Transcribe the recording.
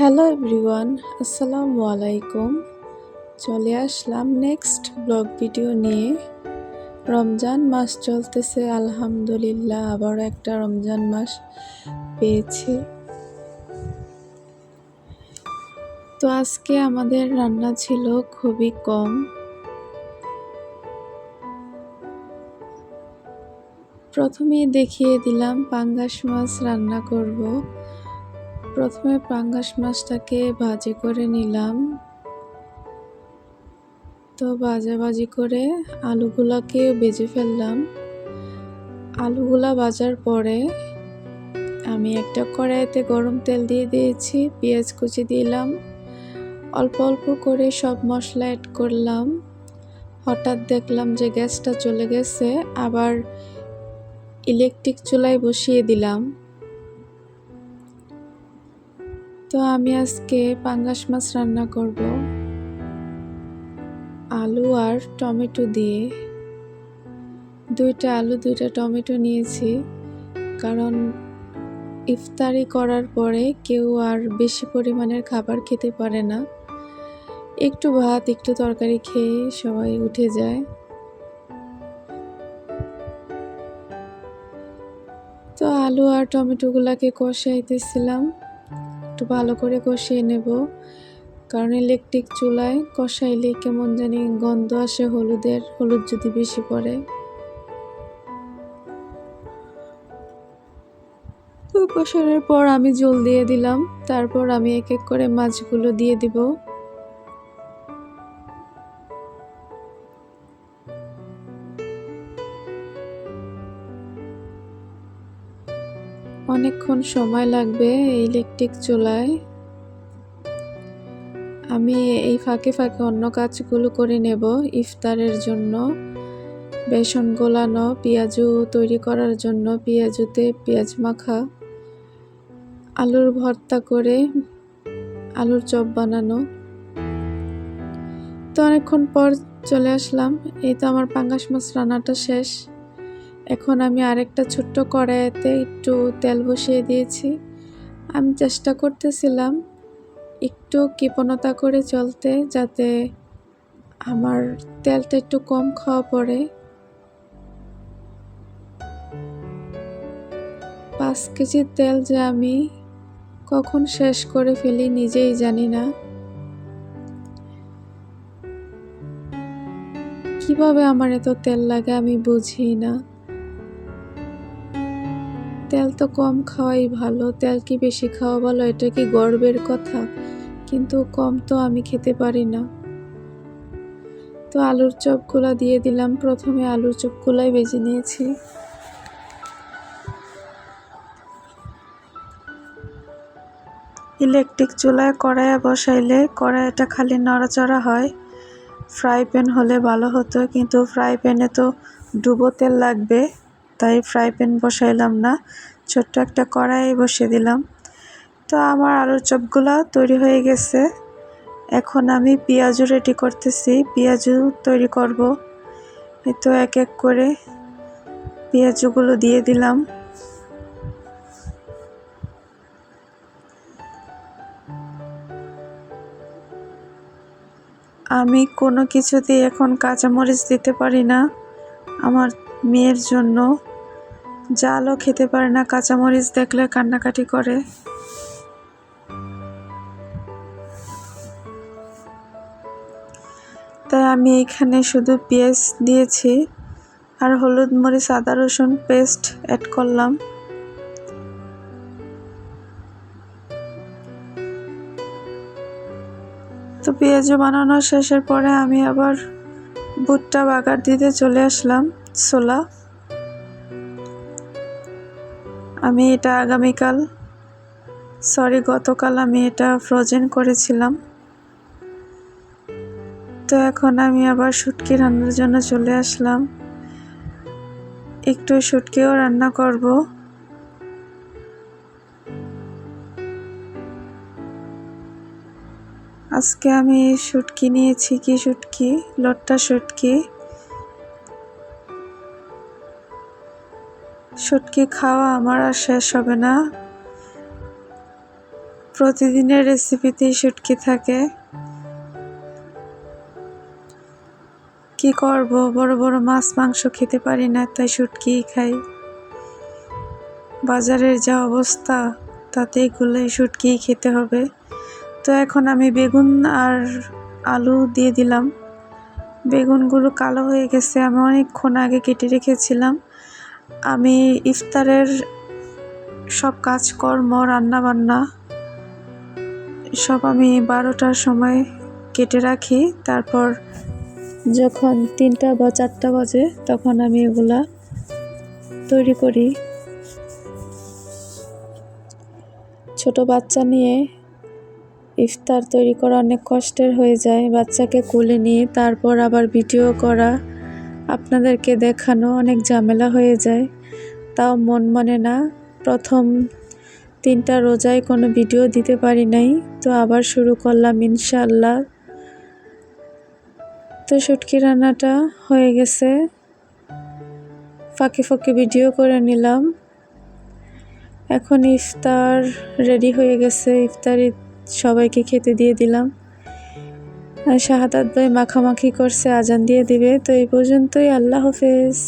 Hello everyone আসসালামু আলাইকুম চলে আসলাম নেক্সট ব্লগ ভিডিও নিয়ে। রমজান মাস চলতেছে, আলহামদুলিল্লাহ, আবারও একটা রমজান মাস পেয়েছি। তো আজকে আমাদের রান্না ছিল খুবই কম। প্রথমেই দেখিয়ে দিলাম পাঙ্গাস মাছ রান্না করব। প্রথমে পাঙ্গাস মাছটাকে ভাজি করে নিলাম। তো ভাজাভাজি করে আলুগুলাকে বেজে ফেললাম। আলুগুলা ভাজার পরে আমি একটা কড়াইতে গরম তেল দিয়ে দিয়েছি, পেঁয়াজ কুচি দিলাম। অল্প অল্প করে সব মশলা অ্যাড করলাম। হঠাৎ দেখলাম যে গ্যাসটা চলে গেছে, আবার ইলেকট্রিক চুলায় বসিয়ে দিলাম। তো আমি আজকে পাঙ্গাস মাছ রান্না করব। আলু আর টমেটো দিয়ে। দুইটা আলু, দুইটা টমেটো নিয়েছি। কারণ ইফতারি করার পরে কেউ আর বেশি পরিমাণের খাবার খেতে পারে না। একটু ভাত, একটু তরকারি খেয়ে সবাই উঠে যায়। তো আলু আর টমেটোগুলাকে কষাইতেছিলাম। একটু ভালো করে কষিয়ে নেব। কারণ ইলেকট্রিক চুলায় কষাইলে কেমন জানি গন্ধ আসে হলুদের, হলুদ যদি বেশি পড়ে। কষানোর পর আমি জল দিয়ে দিলাম। তারপর আমি এক এক করে মাছগুলো দিয়ে দিব। অনেকক্ষণ সময় লাগবে ইলেকট্রিক চুলায়। আমি এই ফাঁকে ফাঁকে অন্য কাজগুলো করে নেব ইফতারের জন্য। বেসন গোলানো, পেঁয়াজু তৈরি করার জন্য পেঁয়াজুতে পেঁয়াজ মাখা, আলুর ভর্তা করে আলুর চপ বানানো। তো অনেকক্ষণ পর চলে আসলাম। এই তো আমার পাঙ্গাস মাছ রান্নাটা শেষ। এখন আমি আরেকটা ছোট্ট কড়াইতে একটু তেল বসিয়ে দিয়েছি। আমি চেষ্টা করতেছিলাম একটু কৃপণতা করে চলতে যাতে আমার তেলটা একটু কম খাওয়া পড়ে। পাঁচ কেজি তেল যে আমি কখন শেষ করে ফেলি নিজেই জানি না। কীভাবে আমার এত তেল লাগে আমি বুঝি না। তেল তো কম খাওয়াই ভালো। তেল কি বেশি খাওয়া ভালো এটা কি গর্বের কথা? কিন্তু কম তো আমি খেতে পারি না। তো আলুর চপগুলো দিয়ে দিলাম। প্রথমে আলুর চপগুলাই বেজে নিয়েছি। ইলেকট্রিক চুলায় কড়াইয়ে বসাইলে কড়াইটা খালি নড়াচড়া হয়। ফ্রাই প্যান হলে ভালো হতো, কিন্তু ফ্রাই প্যানে তো ডুবো তেল লাগবে। তাই ফ্রাই প্যান বসাইলাম না, ছোট্ট একটা কড়াই বসিয়ে দিলাম। তো আমার আলুর চপগুলো তৈরি হয়ে গেছে। এখন আমি পেঁয়াজু রেডি করতেছি পেঁয়াজু তৈরি করব। তো এক এক করে পেঁয়াজুগুলো দিয়ে দিলাম। আমি কোনো কিছুতেই এখন কাঁচামরিচ দিতে পারি না আমার মেয়ের জন্য। জালও খেতে পারে না, কাঁচামরিচ দেখলে কান্নাকাটি করে। তাই আমি এখানে শুধু পেঁয়াজ দিয়েছি আর হলুদ মরিচ, আদা রসুন পেস্ট অ্যাড করলাম। তো পেঁয়াজ বানানো শেষের পরে আমি আবার ভুট্টা বাগার দিতে চলে আসলাম, ছোলা। আমি এটা আগামীকাল সরি গতকাল আমি এটা ফ্রোজেন করেছিলাম। তো এখন আমি আবার শুটকি রান্নার জন্য চলে আসলাম। একটু শুটকিও রান্না করব। আজকে আমি শুটকি নিয়েছি, কি শুটকি? লট্টা শুটকি। শুটকি খাওয়া আমার আর শেষ হবে না। প্রতিদিনের রেসিপিতেই শুটকি থাকে। কি করব? বড় বড় মাছ, মাংস খেতে পারি না, তাই শুটকি খাই। বাজারের যা অবস্থা তাতে এগুলো শুটকি খেতে হবে। তো এখন আমি বেগুন আর আলু দিয়ে দিলাম। বেগুনগুলো কালো হয়ে গেছে, আমি অনেকক্ষণ আগে কেটে রেখেছিলাম। আমি ইফতারের সব কাজকর্ম রান্না বান্না সব আমি বারোটার সময় কেটে রাখি। তারপর যখন তিনটা বা চারটা বাজে, তখন আমি এগুলা তৈরি করি। ছোট বাচ্চা নিয়ে ইফতার তৈরি করা অনেক কষ্টের হয়ে যায়। বাচ্চাকে কোলে নিয়ে, তারপর আবার ভিডিও করা আপনাদেরকে দেখানো অনেক ঝামেলা হয়ে যায়। তাও মন মানে না। প্রথম তিনটা রোজায় কোনো ভিডিও দিতে পারি নাই। তো আবার শুরু করলাম ইনশাল্লাহ তো শুটকি রান্নাটা হয়ে গেছে। ফাঁকে ফাঁকে ভিডিও করে নিলাম। এখন ইফতার রেডি হয়ে গেছে। ইফতারি সবাইকে খেতে দিয়ে দিলাম। শাহাদাত ভাই মাখামাখি করছে আজান দিয়ে দিবে। তো এই পর্যন্তই আল্লাহ হাফেজ।